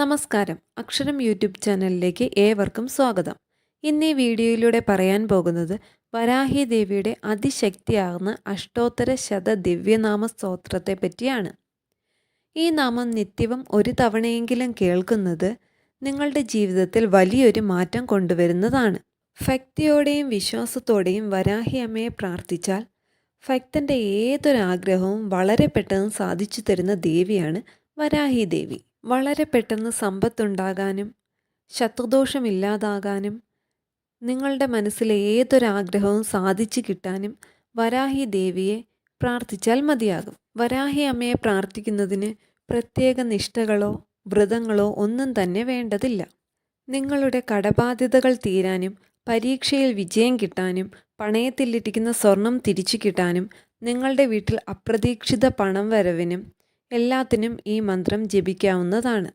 നമസ്കാരം. അക്ഷരം യൂട്യൂബ് ചാനലിലേക്ക് ഏവർക്കും സ്വാഗതം. ഇന്ന് ഈ വീഡിയോയിലൂടെ പറയാൻ പോകുന്നത് വരാഹി ദേവിയുടെ അതിശക്തിയാകുന്ന അഷ്ടോത്തര ശത ദിവ്യനാമ സ്തോത്രത്തെ പറ്റിയാണ്. ഈ നാമം നിത്യവും ഒരു തവണയെങ്കിലും കേൾക്കുന്നത് നിങ്ങളുടെ ജീവിതത്തിൽ വലിയൊരു മാറ്റം കൊണ്ടുവരുന്നതാണ്. ഭക്തിയോടെയും വിശ്വാസത്തോടെയും വരാഹി അമ്മയെ പ്രാർത്ഥിച്ചാൽ ഭക്തന്റെ ഏതൊരാഗ്രഹവും വളരെ പെട്ടെന്ന് സാധിച്ചു തരുന്ന ദേവിയാണ് വരാഹി ദേവി. വളരെ പെട്ടെന്ന് സമ്പത്തുണ്ടാകാനും ശത്രുദോഷമില്ലാതാകാനും നിങ്ങളുടെ മനസ്സിലെ ഏതൊരാഗ്രഹവും സാധിച്ചു കിട്ടാനും വരാഹി ദേവിയെ പ്രാർത്ഥിച്ചാൽ മതിയാകും. വരാഹി അമ്മയെ പ്രാർത്ഥിക്കുന്നതിന് പ്രത്യേക നിഷ്ഠകളോ വ്രതങ്ങളോ ഒന്നും തന്നെ വേണ്ടതില്ല. നിങ്ങളുടെ കടബാധ്യതകൾ തീരാനും പരീക്ഷയിൽ വിജയം കിട്ടാനും പണയത്തിലിരിക്കുന്ന സ്വർണം തിരിച്ചു കിട്ടാനും നിങ്ങളുടെ വീട്ടിൽ അപ്രതീക്ഷിത പണം വരവിനും എല്ലാത്തിനും ഈ മന്ത്രം ജപിക്കാവുന്നതാണ്.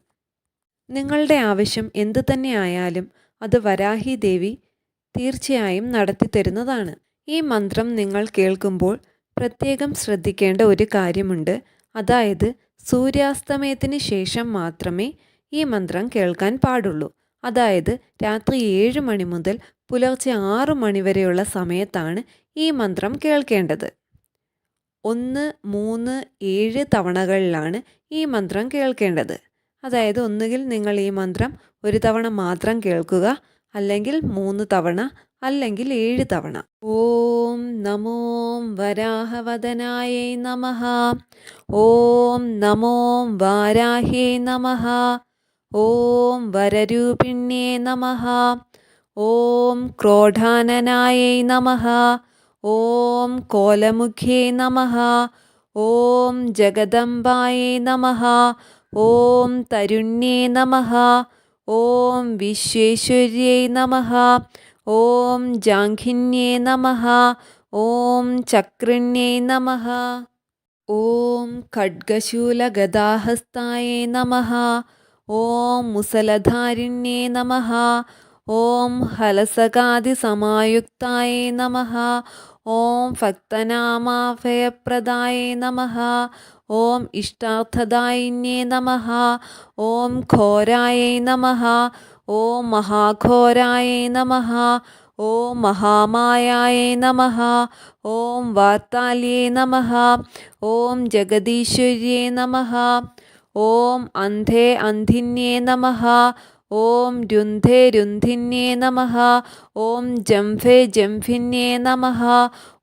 നിങ്ങളുടെ ആവശ്യം എന്തു തന്നെ ആയാലും അത് വരാഹി ദേവി തീർച്ചയായും നടത്തി തരുന്നതാണ്. ഈ മന്ത്രം നിങ്ങൾ കേൾക്കുമ്പോൾ പ്രത്യേകം ശ്രദ്ധിക്കേണ്ട ഒരു കാര്യമുണ്ട്. അതായത് സൂര്യാസ്തമയത്തിന് ശേഷം മാത്രമേ ഈ മന്ത്രം കേൾക്കാൻ പാടുള്ളൂ. അതായത് രാത്രി ഏഴ് മണി മുതൽ പുലർച്ചെ ആറു മണി വരെയുള്ള സമയത്താണ് ഈ മന്ത്രം കേൾക്കേണ്ടത്. ഒന്ന് മൂന്ന് ഏഴ് തവണകളിലാണ് ഈ മന്ത്രം കേൾക്കേണ്ടത്. അതായത് ഒന്നുകിൽ നിങ്ങൾ ഈ മന്ത്രം ഒരു തവണ മാത്രം കേൾക്കുക അല്ലെങ്കിൽ മൂന്ന് തവണ അല്ലെങ്കിൽ ഏഴ് തവണ. ഓം നമോ വരാഹവദനായേ നമ. ഓം നമോ വാരാഹേ നമ. ഓം വരരൂപിണ്യേ നമ. ഓം ക്രോധാനനായേ നമഃ. ഓം കോലമുഖേ നമ. ഓം ജഗദംബായേ നമ. ഓം തരുണ്യേ നമ. ഓം വിശ്വേശ്വര്യേ നമ. ഓം ജാഘിന്യേ നമ. ഓം ചക്രണ്യേ നമ. ഓം ഖഡ്ഗശൂലഗദാഹസ്തായേ നമ. ഓം മുസലധാരിണ്യേ നമ. ഓം ഹലസകാദിസമായുക്തായേ നമഃ. ഓം ഭക്തനാമാഭയപ്രദായേ നമ. ഓം ഇഷ്ടാർത്ഥദായിന്യേ നമ. ഓം ഘോരായേ നമ. ഓം മഹാഘോരായേ നമ. ഓം മഹാമായായേ നമ. ഓം വാർത്താല്യേ നമ. ഓം ജഗദീശ്വര്യേ നമ. ഓം അന്ധേ അന്ധിന്യേ നമഃ. ഓം രുന്ധേ രുന്ധിന്യേ നമഃ. ഓം ജംഫേ ജംഫിന്യേ നമഃ.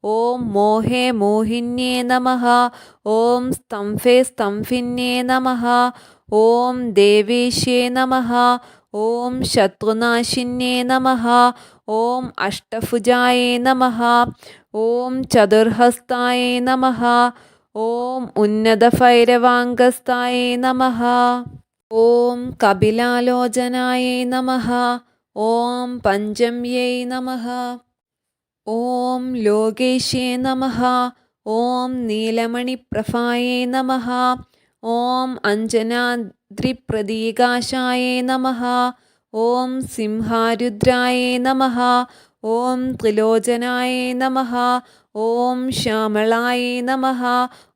ഓം മോഹേ മോഹിന്യേ നമഃ. ഓം സ്തംഫേ സ്തംഫിന്യേ നമഃ. ഓം ദേവേശ്യേ നമഃ. ഓം ശത്രുനാശിന്യേ നമഃ. ഓം അഷ്ടഭുജായേ നമഃ. ഓം ചതുർഹസ്തായേ നമഃ. ഓം ഉന്നതഭൈരവാംഗസ്തായേ നമഃ. ഓം കപിലാലോചനായേ നമ. ഓം പഞ്ചമ്യൈ നമ. ഓം ലോകേശേ നമ. ഓം നീലമണിപ്രഭായേ നമ. ഓം അഞ്ജനാദ്രിപ്രതീകാശായേ നമ. ഓം സിംഹാരുദ്രായേ നമ. ഓം ത്രിലോചനായേ നമ. ഓം ശ്യാമളായേ നമ.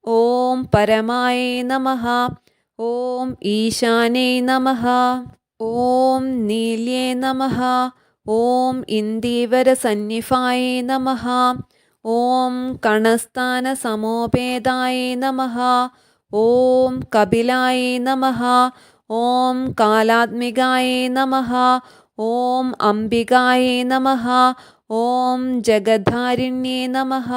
ഓം പരമായേ നമഃ. ഓം ഈശാനേ നമഃ. ഓം നീല്യേ നമഃ. ഓം ഇന്ദീവരസന്നിഭായേ നമഃ. ഓം കണസ്ഥാന സമോപേതായേ നമഃ. ഓം കപിലായേ നമഃ. ഓം കാലാത്മികായേ നമഃ. ഓം അംബികായേ നമഃ. ഓം ജഗദ്ധാരിണ്യേ നമഃ.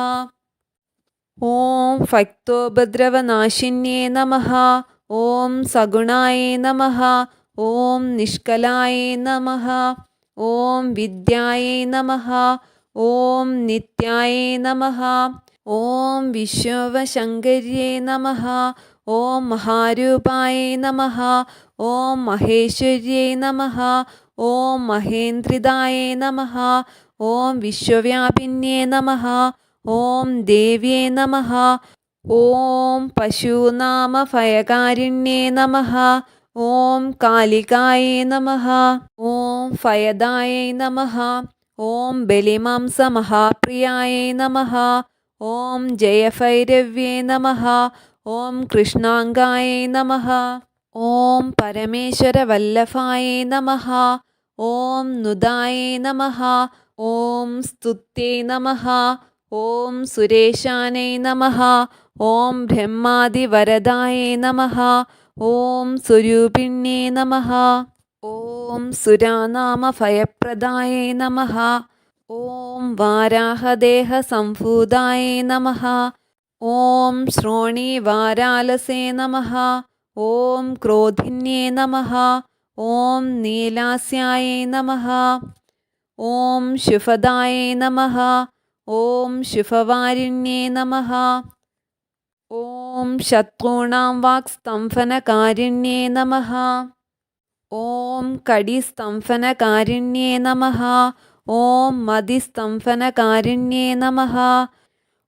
ഓം ഭക്തോപദ്രവനാശിന്യേ നമഃ. ഓം സഗുണായേ നമ ഓം നിഷ്കലായേ നമ ഓം വിദ്യായേ നമ ഓം നിത്യായേ നമ ഓം വിശ്വവശങ്കരിയേ നമ ഓം മഹാരൂപായേ നമ ഓം മഹേശ്വര്യേ നമ ഓം മഹേന്ദ്രിതായേ നമ ഓം വിശ്വവ്യാപിന്യേ നമ ഓം ദേവ്യേ നമഃ ഓം പശൂനാമഭയകാരിണ്യേ നമ. ഓം കാലികായേ നമ. ഓം ഫയദായേ നമ. ഓം ബലിമാംസമഹാപ്രിയായേ നമ. ഓം ജയഭൈരവ്യേ നമ. ഓം കൃഷ്ണാംഗായേ നമ. ഓം പരമേശ്വരവല്ലഭായേ നമ. ഓം നുദായേ നമ. ഓം സ്തുത്യേ നമഃ. ഓം സുരേഷാനേ നമഃ. ഓം ബ്രഹ്മാദിവരദായേ നമഃ. ഓം സ്വരൂപിണ്യേ നമഃ. ഓം സുരാനാമഭയപ്രദായേ നമഃ. ഓം വാരാഹദേഹസംഭൂതായേ നമഃ. ഓം ശ്രോണീവാരാലസേ നമഃ. ഓം ക്രോധിന്യേ നമഃ. ഓം നീലാസ്യായേ നമഃ. ഓം ശുഭദായേ നമഃ. ഓം ശുഭവാരിണ്യേ നമ. ഓം ശത്രുണാം വാക്സ്തംഭനകാരിണ്യേ നമ. ഓം കടിസ്തംഭനകാരിണ്യേ നമ. ഓം മതിസ്തംഭനകാരിണ്യേ നമ.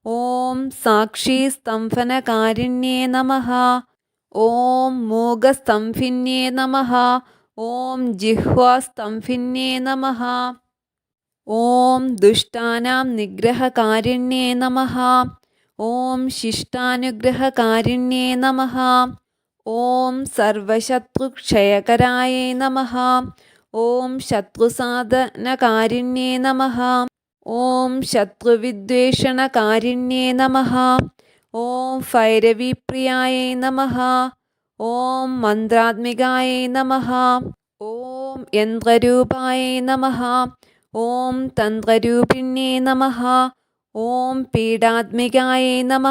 ഓം സാക്ഷിസ്തംഭനകാരിണ്യേ നമ. ഓം മൂകസ്തംഭിന്യേ നമ. ഓം ജിഹ്വാസ്തംഭിന്യേ നമഃ. ഓം ദുഷ്ടാനാം നിഗ്രഹകാരുണ്യേ നമ. ഓം ശിഷ്ടാനുഗ്രഹകാരുണ്യേ നമ. ഓം സർവശത്രുക്ഷയകരായേ നമ. ഓം ശത്രുസാധനകാരുണ്യേ നമ. ഓം ശത്രുവിദ്വേഷണകാരുണ്യേ നമ. ഓം ഭൈരവീപ്രിയായേ നമ. ഓം മന്ത്രാത്മികായേ നമ. ഓം യന്ത്രരൂപായേ നമഃ. ഓം തന്ത്രരൂപിണ്യേ നമ. ഓം പീഡാത്മികായേ നമ.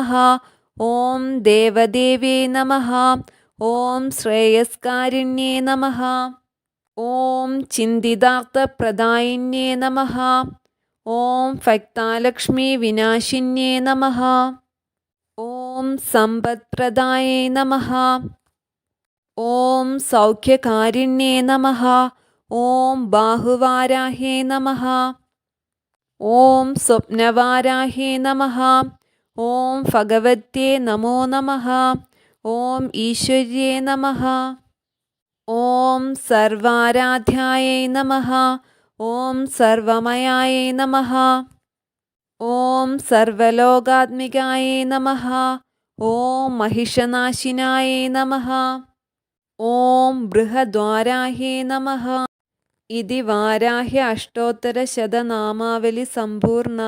ഓം ദേവദേവ്യേ നമ. ഓം ശ്രേയസ്കാരിണ്യേ നമ. ഓം ചിന്തിതാർത്ഥപ്രദായിന്യേ നമ. ഓം ഭക്താലക്ഷ്മി വിനാശിന്യേ നമ. ഓം സമ്പത്പ്രദായേ നമ. ഓം സൗഖ്യകാരിണ്യേ നമഃ. ഓം ബാഹുവാരാഹേ നമ. ഓം സ്വപ്നവാരാഹേ നമ. ഓം ഭഗവത്യേ നമോ നമ. ഓം ഈശ്വര്യേ നമ. ഓം സർവാരാധ്യായ നമ. ഓം സർവമയായ നമ. ഓം സർവലോകാത്മികായേ നമ. ഓം മഹിഷനാശിനായ നമ. ഓം ബൃഹദ്വാരാഹേ നമഃ. ഇതി വാരാഹ്യ അഷ്ടോത്തരശതനാമാവലി സമ്പൂർണ